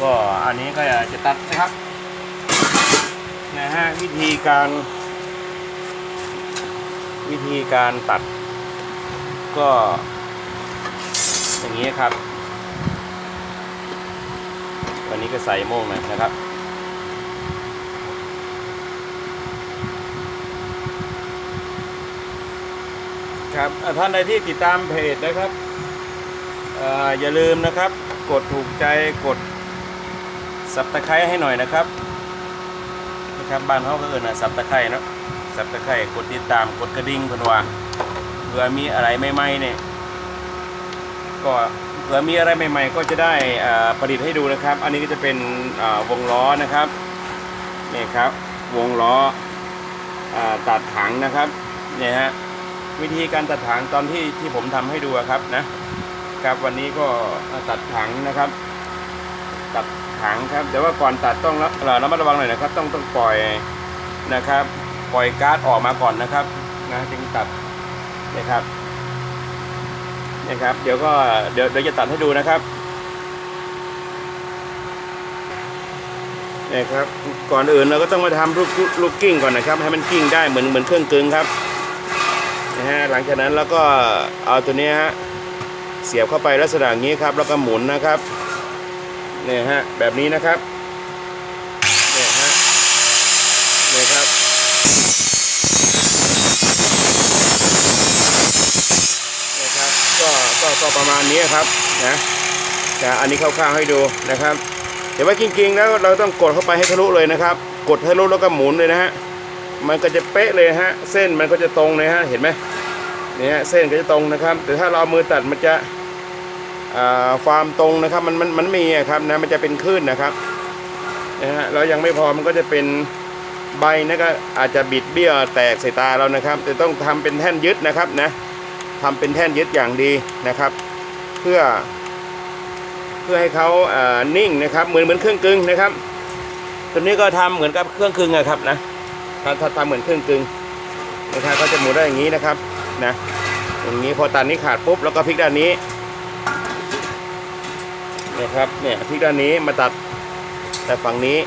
ก็อันนี้ก็จะตัดนะครับนะฮะวิธีการ วิธีการตัด ก็ อย่างนี้ครับวันนี้ก็ใส่โม่งหน่อยนะครับครับท่านใดที่ติดตามเพจนะครับ อย่าลืมนะครับ กดถูกใจกดสับตะไคร้ให้หน่อยนะครับนะครับบ้านเขาก็เอินนะสับตะไคร้นะสับตะไคร้กดติดตามกดกระดิ่งเพื่อนว่าเผื่อมีอะไรใหม่ๆเนี่ยก็เผื่อมีอะไรใหม่ ๆ ก็จะได้อ่าผลิตให้ดูนะครับ อันนี้ก็จะเป็นอ่าวงล้อนะครับนี่ครับวงล้ออาตัดถังนะครับเนี่ยฮะวิธีการตัดถังตอนที่ที่ผมทำให้ดูครับนะ ครับ วันนี้ก็ตัดถังนะครับ ตัดถังครับแต่ว่าก่อนตัดต้องระเอ่อระมัดระวังหน่อยนะครับ ต้องต้องปล่อยนะครับ ปล่อยก๊าซออกมาก่อนนะครับนะจึงตัดนะครับนะครับ เดี๋ยวก็เดี๋ยวเดี๋ยวจะตัดให้ดูนะครับนี่ครับก่อนอื่นเราก็ต้องมาทำลูกลูกกิ้งก่อนนะครับ ให้มันกิ้งได้เหมือนเหมือนเครื่องกึ่งครับนะฮะหลังจากนั้นเราก็เอาตัวนี้ฮะ เสียบเข้าไปลักษณะงนี้ครับ แล้วก็หมุนนะครับเนี่ยฮะแบบนี้นะครับเนี่ยฮะเนี่ยครับเนี่ยครับก็ก็ก็ประมาณนี้ครับนะแต่อันนี้คร่าวๆให้ดูนะครับแต่ว่าจริงๆแล้วเราต้องกดเข้าไปให้ทะลุเลยนะครับ กดให้ทะลุแล้วก็หมุนเลยนะฮะมันก็จะเป๊ะเลยฮะ เส้นมันก็จะตรงเลยฮะ เห็นไหม เนี่ยเส้นก็จะตรงนะครับ แต่ถ้าเราเอามือตัดมันจะอ่าความตรงนะครับ มันมันมันมีอะครับนะมันจะเป็นคลื่นนะครับนะฮะเรายังไม่พอมันก็จะเป็นใบนะก็อาจจะบิดเบี้ยวแตกใส่ตาเรานะครับ แต่ต้องทำเป็นแท่นยึดนะครับนะทำเป็นแท่นยึดอย่างดีนะครับ เพื่อ เพื่อให้เขาอ่านิ่งนะครับ เหมือนเหมือนเครื่องกึ่งนะครับตัวนี้ก็ทำเหมือนกับเครื่องกึ่งอะครับนะถ้าถ้าทำเหมือนเครื่องกึ่งนะครับก็จะหมุนได้อย่างนี้นะครับ นะอย่างนี้พอตันนี้ขาดปุ๊บแล้วก็พลิกด้านนี้นี่ยครับเนี่ยพลิกด้านนี้มาตัดแต่ฝั่งนี้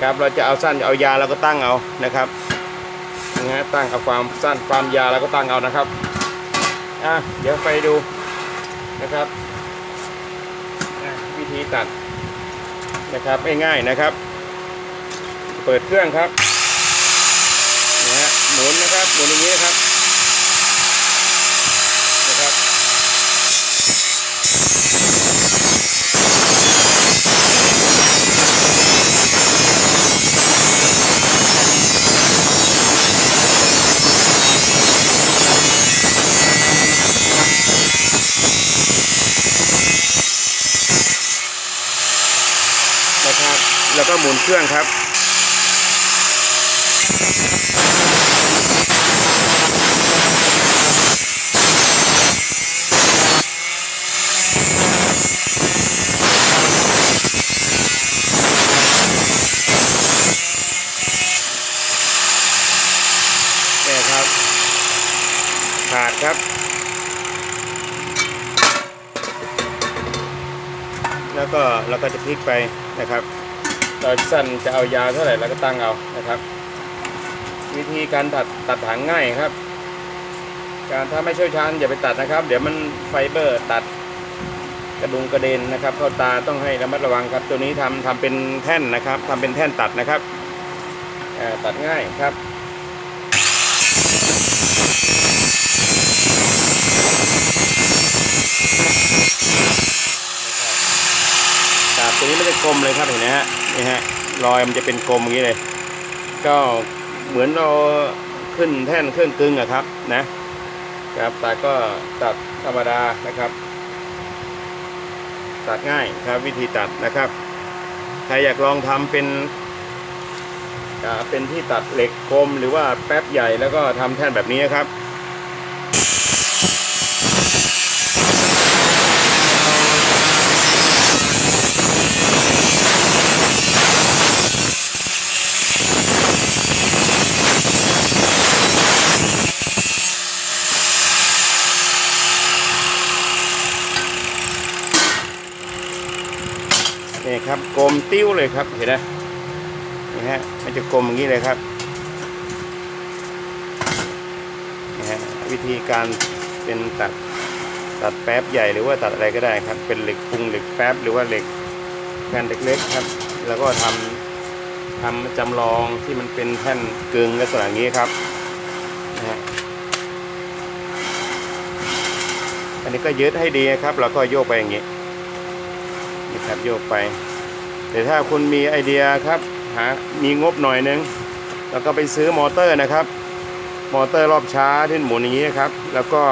ครับเราจะเอาสั้นเอายาวเราก็ตั้งเอานะครับนะฮะตั้งเอาความสั้นความยาวเราก็ตั้งเอานะครับอะเดี๋ยวไปดูนะครับวิธีตัดนะครับง่ายๆนะครับ เปิดเครื่องครับนะฮะหมุนนะครับหมุนอย่างนี้นะครับนะครับ แล้วก็ หมุนเครื่องครับเนี่ครับ ขาดครับ แล้วก็เราก็จะพลิกไปนะครับ เราสั้นจะเอายาวเท่าไหร่เราก็ตั้งเอานะครับ วิธีการตัดตัดถังง่ายครับ การถ้าไม่เชี่ยวชาญอย่าไปตัดนะครับ เดี๋ยวมันไฟเบอร์ตัดกระดุงกระเด็นนะครับเข้าตาต้องให้ระมัดระวังครับ ตัวนี้ทำทำเป็นแท่นนะครับทำเป็นแท่นตัดนะครับตัดง่ายครับดาบตัวนี้ไม่ได้กลมเลยครับเห็นไหมฮะ นี่ฮะรอยมันจะเป็นกลมอย่างนี้เลย ก็เหมือนเราขึ้นแท่นเครื่องกึ่งอะครับนะครับแต่ก็ตัดธรรมดานะครับ ตัดง่ายครับวิธีตัดนะครับ ใครอยากลองทำเป็นเป็นที่ตัดเหล็กคมหรือว่าแป๊บใหญ่แล้วก็ทำแท่นแบบนี้นะครับ ครับกลม ติ้วเลยครับเห็นไหมนี่ฮะมันจะกลมอย่างนี้เลยครับนี่ฮะวิธีการเป็นตัดตัดแป๊บใหญ่หรือว่าตัดอะไรก็ได้ครับ เป็นเหล็กปุงเหล็กแป๊บหรือว่าเหล็กแผ่นเล็กๆครับ แล้วก็ทำทำจำลองที่มันเป็นแท่นเกึงลักษณะอย่านี้ครับนะฮะอันนี้ก็ยึดให้ดีครับ แล้วก็โยกไปอย่างนี้นี่ครับโยกไป แต่ถ้าคุณมีไอเดียครับหามีงบหน่อยนึง แล้วก็ไปซื้อมอเตอร์นะครับ มอเตอร์รอบช้าที่หมุนอย่างนี้ครับ แล้วก็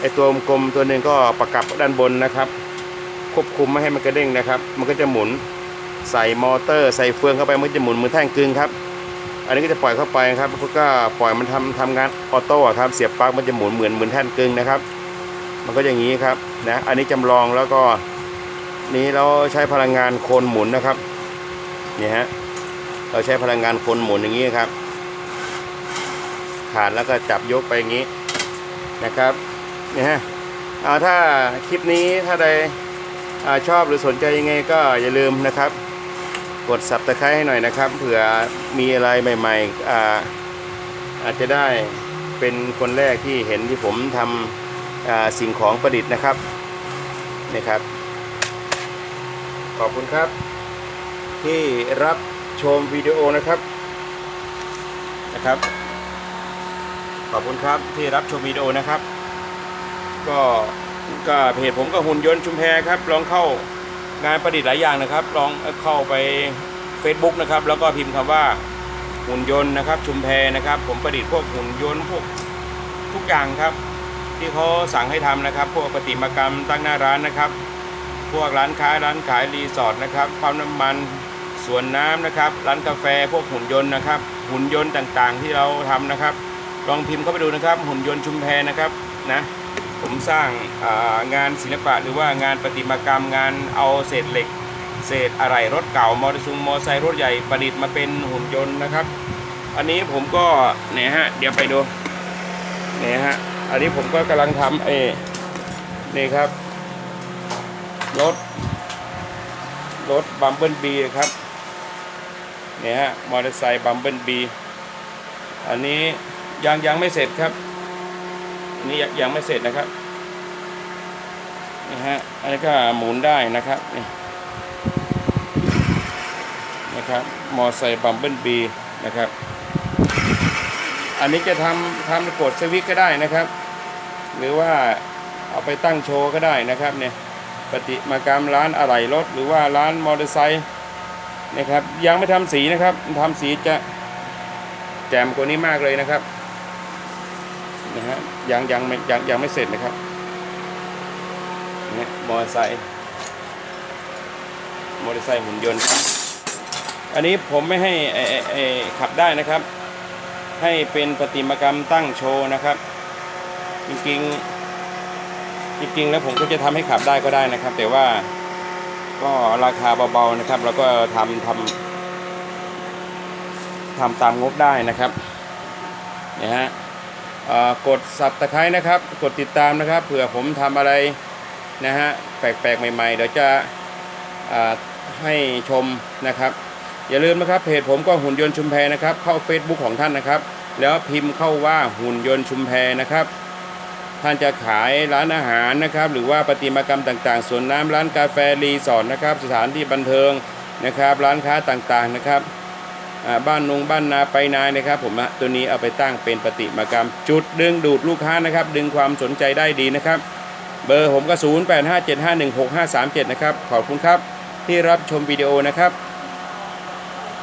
ไอตัวกลมตัวหนึ่งก็ประกับด้านบนนะครับ ควบคุมไม่ให้มันกระเด้งนะครับ มันก็จะหมุนใส่มอเตอร์ ใส่เฟืองเข้าไปมันจะหมุนเหมือนแท่งกึ่งครับ อันนี้ก็จะปล่อยเข้าไปครับแล้วก็ปล่อยมันทำทำงานออโต้ครับเสียบปลั๊กมันจะหมุนเหมือนเหมือนแท่นกึ่งนะครับ มันก็อย่างนี้ครับนะอันนี้จำลองแล้วก็ นี้เราใช้พลังงานโคนหมุนนะครับนี่ฮะเราใช้พลังงานโคนหมุนอย่างนี้ครับขาดแล้วก็จับยกไปอย่างนี้นะครับนี่ฮะเอาถ้าคลิปนี้ถ้าใดอชอบหรือสนใจยังไงก็อย่าลืมนะครับ กด subscribe ให้หน่อยนะครับเผื่อมีอะไรใหม่ๆอาอาจจะได้เป็นคนแรกที่เห็นที่ผมทำสิ่งของประดิษฐ์นะครับนะครับ ขอบคุณครับ ที่รับชมวิดีโอนะครับนะครับ ขอบคุณครับที่รับชมวิดีโอนะครับ ก็ก็เพจผมก็หุ่นยนต์ชุมแพครับลองเข้างานประดิษฐ์หลายอย่างนะครับ ลองเข้าไป Facebook นะครับ แล้วก็พิมพ์คำว่าหุ่นยนต์นะครับ ชุมแพนะครับ ผมประดิษฐ์พวกหุ่นยนต์พวกทุกอย่างครับ ที่เขาสั่งให้ทำนะครับ พวกประติมากรรมตั้งหน้าร้านนะครับ พวกร้านค้าร้านขายรีสอร์ทนะครับปั๊มน้ำมันสวนน้ำนะครับ ร้านกาแฟพวกหุ่นยนต์นะครับ หุ่นยนต์ต่างๆ ที่เราทำนะครับ ลองพิมพ์เข้าไปดูนะครับ หุ่นยนต์ชุมแพนะครับนะผมสร้างางานศิลปะหรือว่างานประติมากรรมงานเอาเศษเหล็ก เศษอะไหล่รถเก่ามอเตอร์ซุงมอเตอร์ไซค์รถใหญ่ประดิษฐ์มาเป็นหุ่นยนต์นะครับ อันนี้ผมก็เนี่ยฮะเดี๋ยวไปดูเนี่ยฮะอันนี้ผมก็กำลังทำเอนี่ครับ รถ รถบัมเบิลบีครับ เนี่ยฮะ มอเตอร์ไซค์บัมเบิลบี อันนี้ยังยังไม่เสร็จครับ อันนี้ยังยังไม่เสร็จนะครับ นี่ฮะ อันนี้ก็หมุนได้นะครับ นี่นะครับ มอเตอร์ไซค์บัมเบิลบีนะครับ อันนี้จะทำทำกดสวิตช์ก็ได้นะครับ หรือว่าเอาไปตั้งโชว์ก็ได้นะครับเนี่ย ปฏิมากรรมร้านอะไหล่รถหรือว่าร้านมอเตอร์ไซค์นะครับยังไม่ทำสีนะครับทำสีจะแจ่มกว่านี้มากเลยนะครับนะฮะยังยังไม่ยังยังไม่เสร็จนะครับเนี่ยมอเตอร์ไซค์มอเตอร์ไซค์หุ่นยนต์ครับอันนี้ผมไม่ให้เออเออขับได้นะครับ ให้เป็นประติมากรรมตั้งโชว์นะครับ จริงๆ จริงๆแล้วผมก็จะทำให้ขับได้ก็ได้นะครับ แต่ว่าก็ราคาเบาๆนะครับ แล้วก็ทำทำทำตามงบได้นะครับเนี่ยฮะกดสับตะไคร้นะครับ กดติดตามนะครับเผื่อผมทำอะไรนะฮะแปลกๆใหม่ ๆ เดี๋ยวจะให้ชมนะครับอย่าลืมนะครับเพจผมก็หุ่นยนต์ชุมแพนะครับเข้า Facebook ของท่านนะครับ แล้วพิมพ์เข้าว่าหุ่นยนต์ชุมแพนะครับ ท่านจะขายร้านอาหารนะครับ หรือว่าประติมากรรมต่างๆสวนน้ำร้านกาแฟรีสอร์ทนะครับ สถานที่บันเทิงนะครับ ร้านค้าต่างๆนะครับบ้านนงบ้านนาไปนานะครับ ผมตัวนี้เอาไปตั้งเป็นประติมากรรม จุดดึงดูดลูกค้านะครับ ดึงความสนใจได้ดีนะครับ เบอร์ผมก็ 0857516537 นะครับ ขอบคุณครับที่รับชมวิดีโอนะครับ